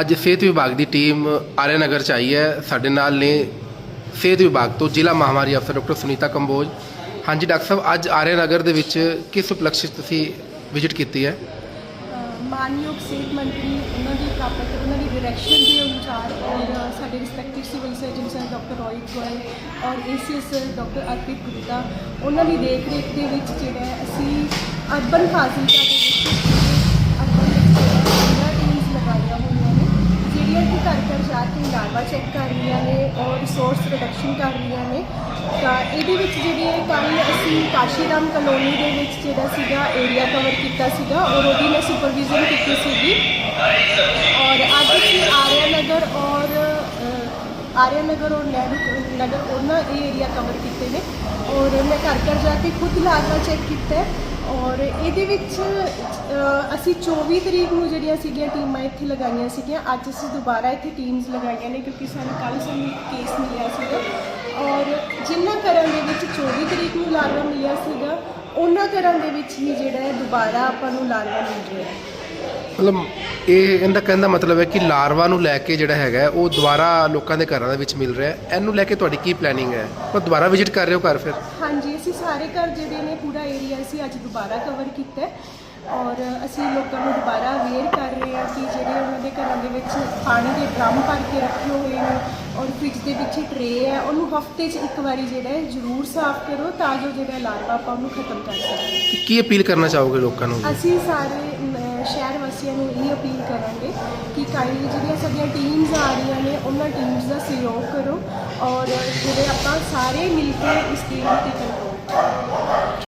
ਅੱਜ ਸਿਹਤ ਵਿਭਾਗ ਦੀ ਟੀਮ ਆਰਿਆ ਨਗਰ ਚ ਆਈ ਹੈ। ਸਾਡੇ ਨਾਲ ਨੇ ਸਿਹਤ ਵਿਭਾਗ ਤੋਂ ਜ਼ਿਲ੍ਹਾ ਮਹਾਮਾਰੀ ਅਫਸਰ ਡਾਕਟਰ ਸੁਨੀਤਾ ਕੰਬੋਜ। ਹਾਂਜੀ, ਡਾਕਟਰ ਸਾਹਿਬ, ਅੱਜ ਆਰਿਆ ਨਗਰ ਦੇ ਵਿੱਚ ਕਿਸ ਉਪਲਕਸ਼ 'ਚ ਤੁਸੀਂ ਵਿਜ਼ਿਟ ਕੀਤੀ ਹੈ? ਮਾਨਯੋਗ ਸਿਹਤ ਮੰਤਰੀ, ਉਹਨਾਂ ਦੀ ਪ੍ਰਾਪਤ ਉਹਨਾਂ ਦੀ ਡਾਇਰੈਕਸ਼ਨ ਦੇ ਅਨੁਸਾਰ ਔਰ ਸਾਡੇ ਰਿਸਪੈਕਟਿਵ ਸਿਵਲ ਸਰਜਨ ਸਨ ਡਾਕਟਰ ਰੋਹਿਤ ਗੋਇਲ ਔਰ ਏਸੀਐਸ ਡਾਕਟਰ ਅਰਪਿਤ ਗੁਪਤਾ, ਉਹਨਾਂ ਦੀ ਦੇਖ ਰੇਖ ਦੇ ਵਿੱਚ ਜਿਹੜਾ ਅਸੀਂ ਅਰਬਨ ਫਾਜ਼ਿਲਕਾ ਦੇ ਵਿੱਚ ਅਰਬਨ ਵਿੱਚ ਟੀਮਸ ਲਗਾਈਆਂ ਹੋਈਆਂ ਨੇ ਜਿਹੜੀਆਂ ਕਿ ਘਰ ਘਰ ਲਾਰਵਾ ਚੈੱਕ ਕਰ ਰਹੀਆਂ ਨੇ ਔਰ ਰਿਸੋਰਸ ਪ੍ਰੋਡਕਸ਼ਨ ਕਰ ਰਹੀਆਂ ਨੇ। ਤਾਂ ਇਹਦੇ ਵਿੱਚ ਜਿਹੜੀ ਹੈ ਕੱਲ ਅਸੀਂ ਕਾਸ਼ੀਰਾਮ ਕਲੋਨੀ ਦੇ ਵਿੱਚ ਜਿਹੜਾ ਸੀਗਾ ਏਰੀਆ ਕਵਰ ਕੀਤਾ ਸੀਗਾ ਔਰ ਉਹਦੀ ਮੈਂ ਸੁਪਰਵਿਜ਼ਨ ਕੀਤੀ ਸੀਗੀ। ਔਰ ਅੱਜ ਅਸੀਂ ਆਰਿਆ ਨਗਰ ਔਰ ਅ, ਆਰਿਆ ਨਗਰ ਔਰ ਨਹਿਰੂ ਨਗਰ ਉਹਨਾਂ ਇਹ ਏਰੀਆ ਕਵਰ ਕੀਤੇ ਨੇ। ਔਰ ਮੈਂ ਘਰ ਘਰ ਜਾ ਕੇ ਖੁਦ ਲਾਰਵਾ ਚੈੱਕ ਕੀਤਾ ਔਰ ਇਹਦੇ ਵਿੱਚ ਅਸੀਂ 24 ਤਰੀਕ ਨੂੰ ਜਿਹੜੀਆਂ ਸੀਗੀਆਂ ਟੀਮਾਂ ਇੱਥੇ ਲਗਾਈਆਂ ਸੀਗੀਆਂ, ਅੱਜ ਅਸੀਂ ਦੁਬਾਰਾ ਇੱਥੇ ਟੀਮਸ ਲਗਾਈਆਂ ਨੇ ਕਿਉਂਕਿ ਸਾਨੂੰ ਕੱਲ ਸਾਨੂੰ ਕੇਸ ਮਿਲਿਆ ਸੀਗਾ। ਔਰ ਜਿੰਨਾ ਘਰਾਂ ਦੇ ਵਿੱਚ 24 ਤਰੀਕ ਨੂੰ ਲਾਰਵਾ ਮਿਲਿਆ ਸੀਗਾ, ਉਹਨਾਂ ਘਰਾਂ ਦੇ ਵਿੱਚ ਹੀ ਜਿਹੜਾ ਹੈ ਦੁਬਾਰਾ ਆਪਾਂ ਨੂੰ ਲਾਰਵਾ ਮਿਲ ਰਿਹਾ ਹੈ। ਮਤਲਬ ਇਹ ਇਹਦਾ ਕਹਿਣ ਦਾ ਮਤਲਬ ਹੈ ਕਿ ਲਾਰਵਾ ਨੂੰ ਲੈ ਕੇ ਜਿਹੜਾ ਹੈਗਾ ਉਹ ਦੁਬਾਰਾ ਲੋਕਾਂ ਦੇ ਘਰਾਂ ਦੇ ਵਿੱਚ ਮਿਲ ਰਿਹਾ ਹੈ। ਇਹਨੂੰ ਲੈ ਕੇ ਤੁਹਾਡੀ ਕੀ ਪਲੈਨਿੰਗ ਹੈ? ਪਰ ਦੁਬਾਰਾ ਵਿਜ਼ਿਟ ਕਰ ਰਹੇ ਹੋ ਘਰ ਫਿਰ? ਹਾਂਜੀ ਅਸੀਂ ਸਾਰੇ ਘਰ ਜਿਹੜੇ ਨੇ ਪੂਰਾ ਏਰੀਆ ਅਸੀਂ ਅੱਜ ਦੁਬਾਰਾ ਕਵਰ ਕੀਤਾ ਹੈ ਔਰ ਅਸੀਂ ਲੋਕਾਂ ਨੂੰ ਦੁਬਾਰਾ ਅਵੇਅਰ ਕਰ ਰਹੇ ਹਾਂ ਕਿ ਜਿਹੜੇ ਉਹਨਾਂ ਦੇ ਘਰਾਂ ਦੇ ਵਿੱਚ ਪਾਣੀ ਦੇ ਡਰਮ ਭਰ ਕੇ ਰੱਖੇ ਹੋਏ ਨੇ ਔਰ ਫ੍ਰਿਜ ਦੇ ਵਿੱਚ ਟਰੇ ਹੈ ਉਹਨੂੰ ਹਫ਼ਤੇ 'ਚ ਇੱਕ ਵਾਰੀ ਜਿਹੜਾ ਹੈ ਜ਼ਰੂਰ ਸਾਫ਼ ਕਰੋ ਤਾਂ ਜੋ ਜਿਹੜਾ ਲਾਰਵਾ ਆਪਾਂ ਉਹਨੂੰ ਖਤਮ ਕਰ ਸਕੀਏ। ਕੀ ਅਪੀਲ ਕਰਨਾ ਚਾਹੋਗੇ ਲੋਕਾਂ ਨੂੰ? ਅਸੀਂ ਸਾਰੇ ਅਮ, ਨੂੰ ਇਹ ਅਪੀਲ ਕਰਾਂਗੇ ਕਿ ਕਾਈਂਡਲੀ ਜਿਹੜੀਆਂ ਸਾਡੀਆਂ ਟੀਮਸ ਆ ਰਹੀਆਂ ਨੇ ਉਹਨਾਂ ਟੀਮਸ ਦਾ ਸਹਿਯੋਗ ਕਰੋ ਔਰ ਜਿਹੜੇ ਆਪਾਂ ਸਾਰੇ ਮਿਲ ਕੇ ਇਸ ਟੀਮ ਤੇ ਕੰਟਰੋਲ